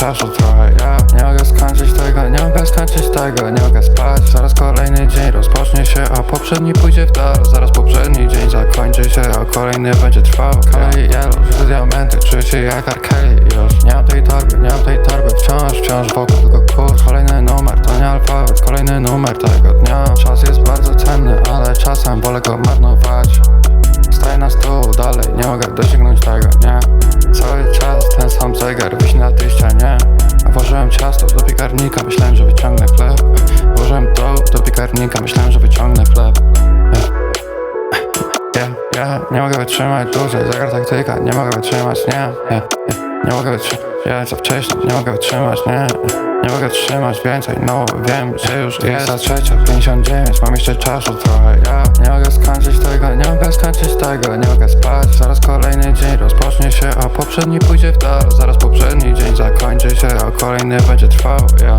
czasu trochę Ja nie mogę skończyć tego, nie mogę skończyć tego Nie mogę spać, zaraz kolejny dzień rozpocznie się A poprzedni pójdzie w dal, zaraz poprzedni dzień zakończy się A kolejny będzie trwał. Kolej yellow, że diamenty, czuję się jak R. Kelly Już nie mam tej torby, nie mam tej torby. Wciąż, wciąż wokół tylko kurs. Kolejny numer, to nie alfabet, kolejny numer tego dnia. Czas jest bardzo cenny, ale czasem wolę go marnować piekarnika, myślałem, że wyciągnę chleb. Włożyłem to do piekarnika, myślałem, że wyciągnę chleb. Ja, ja nie mogę wytrzymać dłużej, zegar tak tyka, nie mogę wytrzymać, nie, nie, nie, nie mogę wytrzymać, ja za wcześnie, nie mogę wytrzymać, nie, nie mogę trzymać więcej, no wiem, że już jest. za trzecia, 59, mam jeszcze czasu trochę, ja nie mogę skończyć tego, nie mogę skończyć tego, nie mogę spać, zaraz kolejny dzień rozpocznie się, a poprzedni pójdzie w dal, zaraz poprzedni dzień zakończy się, a kolejny będzie trwał, ja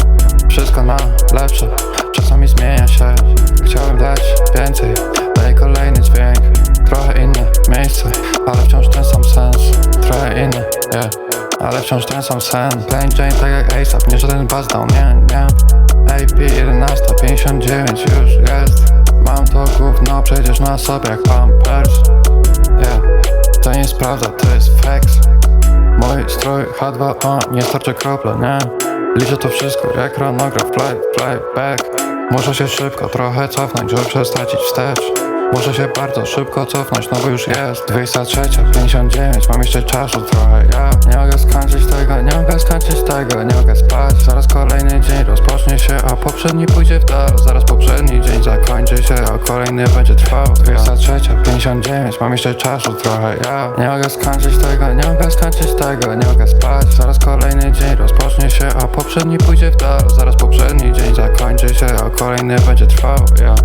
wszystko na lepsze, czasami zmienia się, chciałem dać więcej, daję kolejny dźwięk, trochę inne miejsce, ale wciąż ten sam sens, trochę inny, yeah. Ale wciąż ten sam sen Plain Jane tak jak ASAP, nie żaden buzz down, nie, nie. AP 11.59 już jest. Mam to gówno przecież na sobie jak Pampers. Yeah, to nie jest prawda, to jest facts Mój strój H2O, nie starczy krople, nie? Liczę to wszystko jak chronograf, play, back Muszę się szybko trochę cofnąć, żeby przestacić wstecz. Muszę się bardzo szybko cofnąć, no bo już jest 23, 59, mam jeszcze czasu trochę Ja nie mogę skończyć tego, nie mogę skończyć tego Nie mogę spać, zaraz kolejny dzień rozpocznie się A poprzedni pójdzie w dal, zaraz poprzedni dzień zakończy się A kolejny będzie trwał. 23, 59, mam jeszcze czasu trochę Ja nie mogę skończyć tego, nie mogę skończyć tego. Nie mogę spać, zaraz kolejny dzień rozpocznie się A poprzedni pójdzie w dal, zaraz poprzedni dzień zakończy się A kolejny będzie trwał, ja